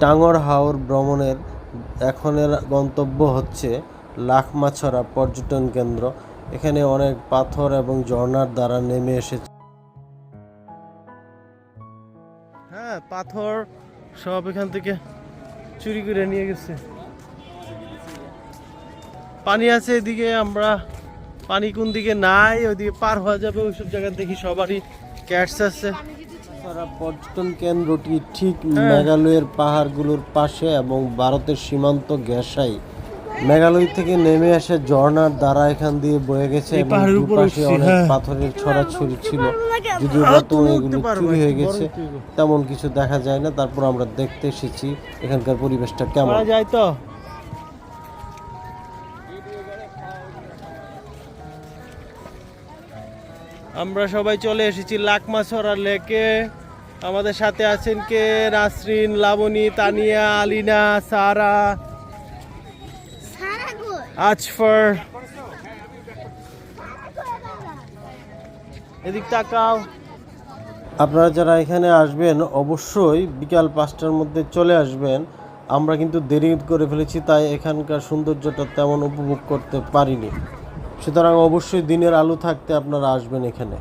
টাঙ্গর হাওর ভ্রমণের এখনের গন্তব্য হচ্ছে লাখমাছড়া পর্যটন কেন্দ্র। এখানে অনেক পাথর এবং ঝর্ণার দ্বারা নেমে এসেছে। হ্যাঁ পাথর সব এখান থেকে চুরি করে নিয়ে গেছে। পানি আছে এদিকে, আমরা পানি কোন দিকে নাই ওইদিকে পার হওয়া যাবে ওইসব জায়গা দেখি সবারই। ক্যাটস আছে। সারা পর্যটন কেন্দ্রটি ঠিক। মেঘালয়ের পাহাড়গুলোর পাশে এবং ভারতের সীমান্ত গ্যাসাই মেঘালয় থেকে নেমে এসে ঝর্ণার দ্বারা এখান দিয়ে বয়ে গেছে এই এবং পাহাড়ের উপর দুপাশে অনেক হ্যাঁ। পাথরের ছড়াছড়ি ছিল। যদিও বর্তমানে এগুলো চুরি হয়ে গেছে তেমন কিছু দেখা যায় না। তারপর আমরা দেখতে এসেছি এখানকার পরিবেশটা কেমন। যায় তো। আমরা সবাই চলে এসেছি লাকমাছড়া লেকে। আমাদের সাথে আছেন কে? নাসরিন লাবণী তানিয়া আলিনা সারা। আজফর। এদিক তাকাও। আপনারা যারা এখানে আসবেন অবশ্যই বিকাল পাঁচটার মধ্যে চলে আসবেন। আমরা কিন্তু দেরি করে ফেলেছি তাই এখানকার সৌন্দর্যটা তেমন উপভোগ করতে পারিনি। সুতরাং অবশ্যই দিনের আলো থাকতে আপনারা আসবেন এখানে।